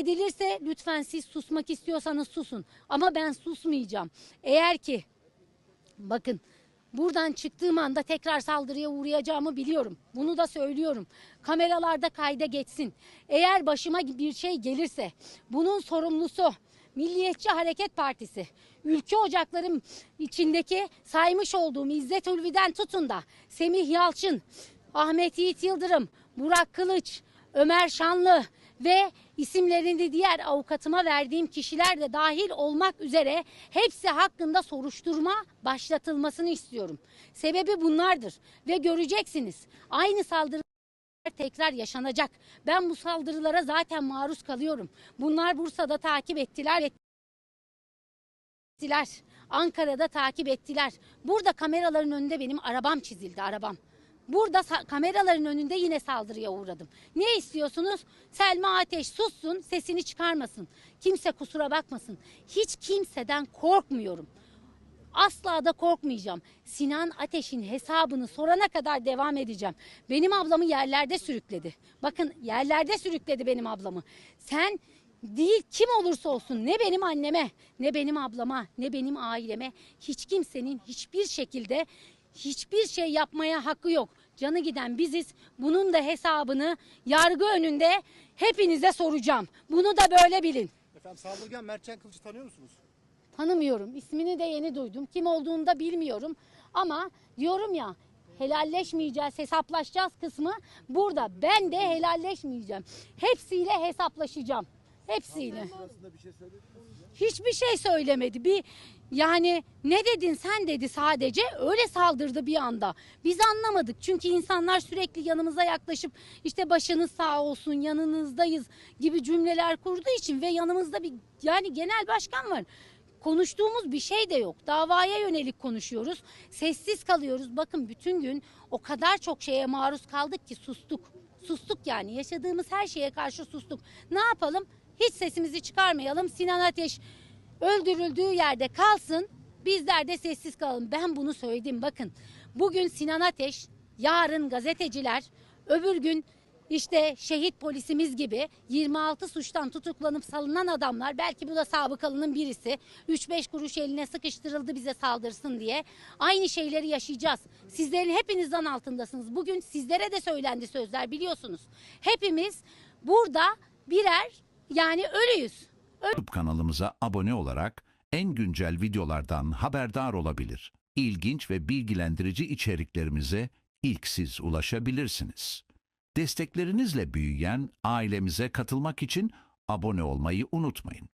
edilirse lütfen siz susmak istiyorsanız susun. Ama ben susmayacağım. Eğer ki bakın buradan çıktığım anda tekrar saldırıya uğrayacağımı biliyorum. Bunu da söylüyorum. Kameralarda kayda geçsin. Eğer başıma bir şey gelirse bunun sorumlusu Milliyetçi Hareket Partisi, ülke ocaklarım içindeki saymış olduğum İzzet Ulvi'den tutun da Semih Yalçın, Ahmet Yiğit Yıldırım, Burak Kılıç, Ömer Şanlı ve isimlerini diğer avukatıma verdiğim kişiler de dahil olmak üzere hepsi hakkında soruşturma başlatılmasını istiyorum. Sebebi bunlardır ve göreceksiniz aynı saldırı tekrar yaşanacak. Ben bu saldırılara zaten maruz kalıyorum. Bunlar Bursa'da takip ettiler ettiler. Ankara'da takip ettiler. Burada kameraların önünde benim arabam çizildi arabam. Burada kameraların önünde yine saldırıya uğradım. Ne istiyorsunuz? Selma Ateş sussun, sesini çıkarmasın. Kimse kusura bakmasın. Hiç kimseden korkmuyorum. Asla da korkmayacağım. Sinan Ateş'in hesabını sorana kadar devam edeceğim. Benim ablamı yerlerde sürükledi. Bakın yerlerde sürükledi benim ablamı. Sen değil kim olursa olsun ne benim anneme, ne benim ablama, ne benim aileme hiç kimsenin hiçbir şekilde hiçbir şey yapmaya hakkı yok. Canı giden biziz. Bunun da hesabını yargı önünde hepinize soracağım. Bunu da böyle bilin. Efendim saldırgan Mertcan Kılıç'ı tanıyor musunuz? Tanımıyorum. İsmini de yeni duydum. Kim olduğunu da bilmiyorum. Ama diyorum ya helalleşmeyeceğiz, hesaplaşacağız kısmı burada. Ben de helalleşmeyeceğim. Hepsiyle hesaplaşacağım. Hepsiyle. Hiçbir şey söylemedi. Bir yani ne dedin sen dedi sadece öyle saldırdı bir anda. Biz anlamadık çünkü insanlar sürekli yanımıza yaklaşıp işte başınız sağ olsun yanınızdayız gibi cümleler kurduğu için ve yanımızda bir yani genel başkan var. Konuştuğumuz bir şey de yok. Davaya yönelik konuşuyoruz. Sessiz kalıyoruz. Bakın bütün gün o kadar çok şeye maruz kaldık ki sustuk. Sustuk yani yaşadığımız her şeye karşı sustuk. Ne yapalım? Hiç sesimizi çıkarmayalım. Sinan Ateş öldürüldüğü yerde kalsın. Bizler de sessiz kalalım. Ben bunu söyledim bakın. Bugün Sinan Ateş, yarın gazeteciler, öbür gün işte şehit polisimiz gibi 26 suçtan tutuklanıp salınan adamlar belki bu da sabıkalının birisi 3-5 kuruş eline sıkıştırıldı bize saldırsın diye aynı şeyleri yaşayacağız. Sizlerin hepinizden altındasınız. Bugün sizlere de söylendi sözler biliyorsunuz. Hepimiz burada birer yani ölüyüz. YouTube kanalımıza abone olarak en güncel videolardan haberdar olabilir. İlginç ve bilgilendirici içeriklerimize ilk siz ulaşabilirsiniz. Desteklerinizle büyüyen ailemize katılmak için abone olmayı unutmayın.